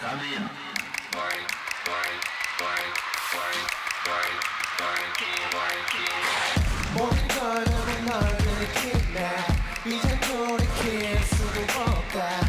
땀이야. 모든 걸 너무 넓게 느낀다 이젠 돌이킬 수도 없다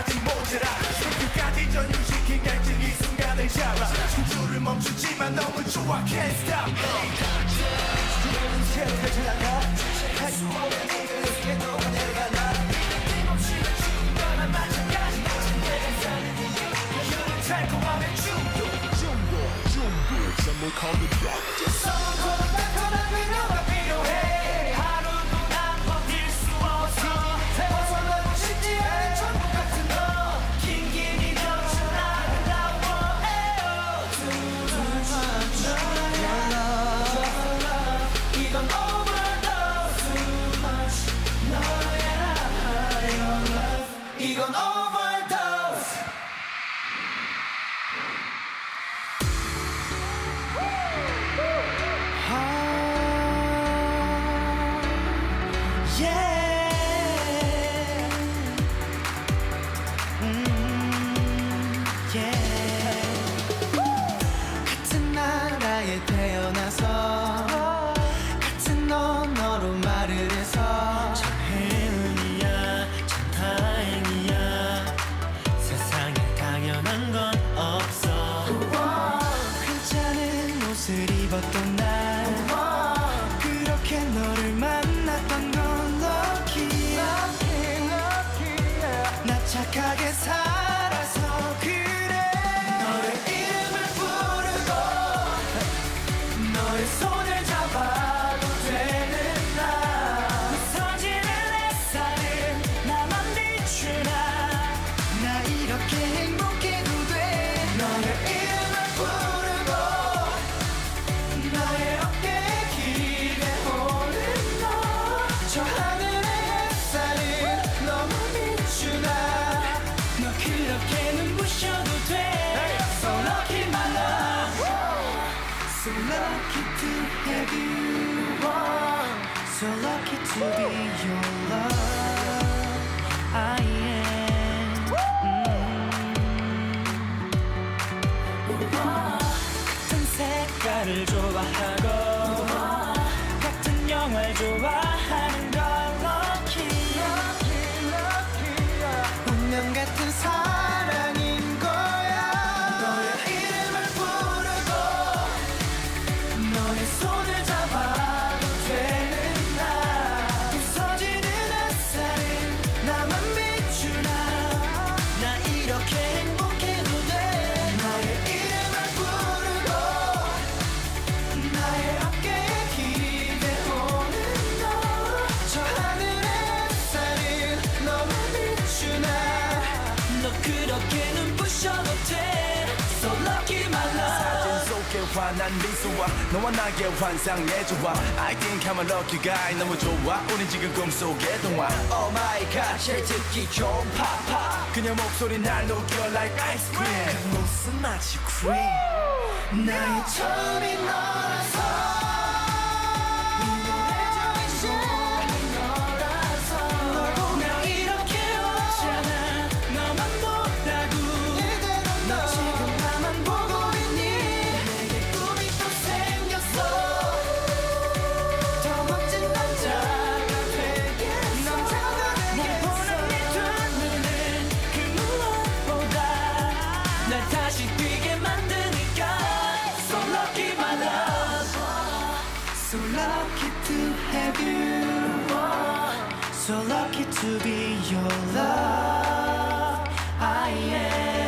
아직 모자라. 끝까지 전율시킨 갈증 이 순간을 잡아. 춤추를 멈추지만 너무 좋아 Can't stop. 이 당장 지나가. he gonna overdose. Yeah. So lucky to have you on. So lucky to be your love. I am. mm. 와, 같은 색깔을 좋아하는 부셔도 돼 So lucky my love. 사진 속에 환한 미소와 너와 나의 환상의 조화. I think I'm a lucky guy. 너무 좋아. 우린 지금 꿈속의 동화. Oh my god. 제일 듣기 좋은 팝팝 그녀 목소리 날 녹여 like ice cream. 그 모습 마치 cream. 나의 처음이 너라서 to be your love. I am